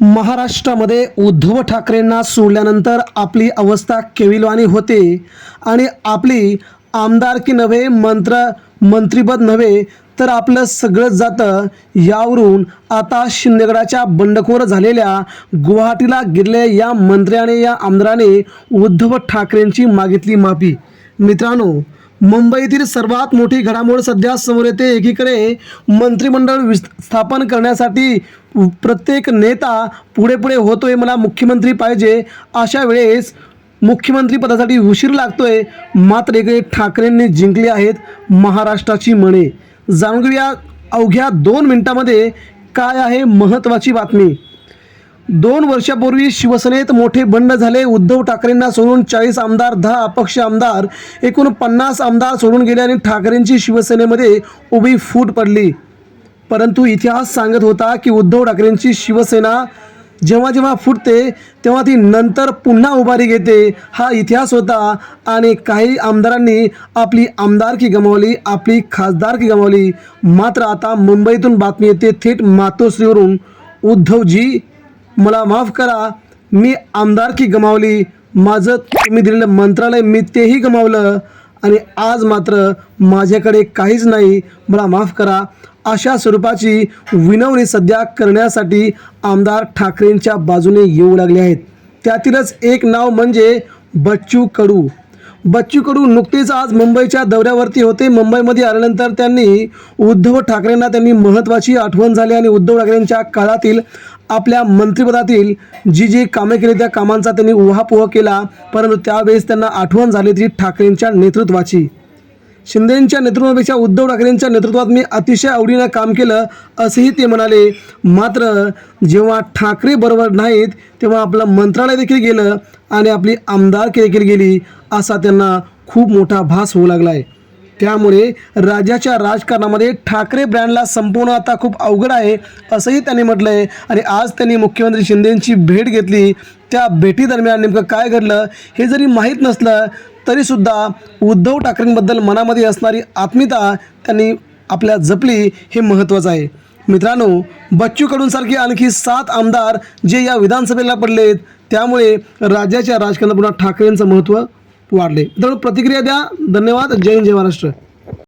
महाराष्ट्रामध्ये उद्धव ठाकरेंना सोडल्यानंतर आपली अवस्था केविलवाणी होते आणि आपली आमदारकी नव्हे मंत्र मंत्रीपद नव्हे तर आपलं सगळंच जातं यावरून आता शिंदेगडाच्या बंडखोर झालेल्या गुवाहाटीला गिरले या मंत्र्याने या आमदाराने उद्धव ठाकरेंची मागितली माफी. मित्रांनो मुंबईतील सर्वात मोठी घडामोड सध्या समोर येते. एकीकडे मंत्रिमंडळ विस् स्थापन करण्यासाठी प्रत्येक नेता पुढे पुढे होतोय मला मुख्यमंत्री पाहिजे अशा वेळेस मुख्यमंत्री पदासाठी उशीर लागतोय. मात्र इकडे ठाकरेंनी जिंकले आहेत महाराष्ट्राची मणे जाणून घेऊया अवघ्या दोन मिनिटामध्ये काय आहे महत्त्वाची बातमी. दोन वर्षापूर्वी शिवसेनेत मोठे बंड झाले. उद्धव ठाकरेंना सोडून चाळीस आमदार दहा अपक्ष आमदार एकूण पन्नास आमदार सोडून गेले आणि ठाकरेंची शिवसेनेमध्ये उभी फूट पडली. परंतु इतिहास सांगत होता की उद्धव ठाकरेंची शिवसेना जेव्हा जेव्हा फुटते तेव्हा ती नंतर पुन्हा उभारी घेते. हा इतिहास होता आणि काही आमदारांनी आपली आमदारकी गमावली आपली खासदारकी गमावली. मात्र आता मुंबईतून बातमी येते थेट मातोश्रीवरून. उद्धवजी मला माफ करा मी आमदारकी गमावली माझं तुम्ही दिलेलं मंत्रालय मी तेही गमावलं आणि आज मात्र माझ्याकडे काहीच नाही. मला माफ करा अशा स्वरूपाची विनवणी सध्या करण्यासाठी आमदार ठाकरेंच्या बाजूने येऊ लागले आहेत. त्यातीलच एक नाव म्हणजे बच्चू कडू. बच्चू कडू नुकतेच आज मुंबईच्या दौऱ्यावरती होते. मुंबईमध्ये आल्यानंतर त्यांनी उद्धव ठाकरेंना त्यांनी महत्त्वाची आठवण झाली आणि उद्धव ठाकरेंच्या काळातील आपल्या मंत्रिपदातील जी जी कामे केली त्या कामांचा त्यांनी उहापोह केला. परंतु त्यावेळेस त्यांना आठवण झाली ती ठाकरेंच्या नेतृत्वाची. शिंदेंच्या नेतृत्वापेक्षा उद्धव ठाकरेंच्या नेतृत्वात मी अतिशय आवडीनं काम केलं असेही ते म्हणाले. मात्र जेव्हा ठाकरे बरोबर नाहीत तेव्हा आपलं मंत्रालय देखील गेलं आणि आपली आमदारकी देखील गेली असा त्यांना खूप मोठा भास होऊ लागला आहे त्यामुळे राज्याच्या राजकारणामध्ये ठाकरे ब्रँडला संपवणं आता खूप अवघड आहे असंही त्यांनी म्हटलं आहे आणि आज त्यांनी मुख्यमंत्री शिंदेंची भेट घेतली. त्या भेटीदरम्यान नेमकं काय घडलं हे जरी माहीत नसलं तरीसुद्धा उद्धव ठाकरेंबद्दल मनामध्ये असणारी आत्मीयता त्यांनी आपल्या जपली हे महत्त्वाचं आहे. मित्रांनो बच्चू कडूंसारखे आणखी सात आमदार जे या विधानसभेला पडलेत त्यामुळे राज्याच्या राजकारणात पुन्हा ठाकरेंचं महत्त्व वाढले. तर प्रतिक्रिया द्या. धन्यवाद. जय हिंद जय महाराष्ट्र.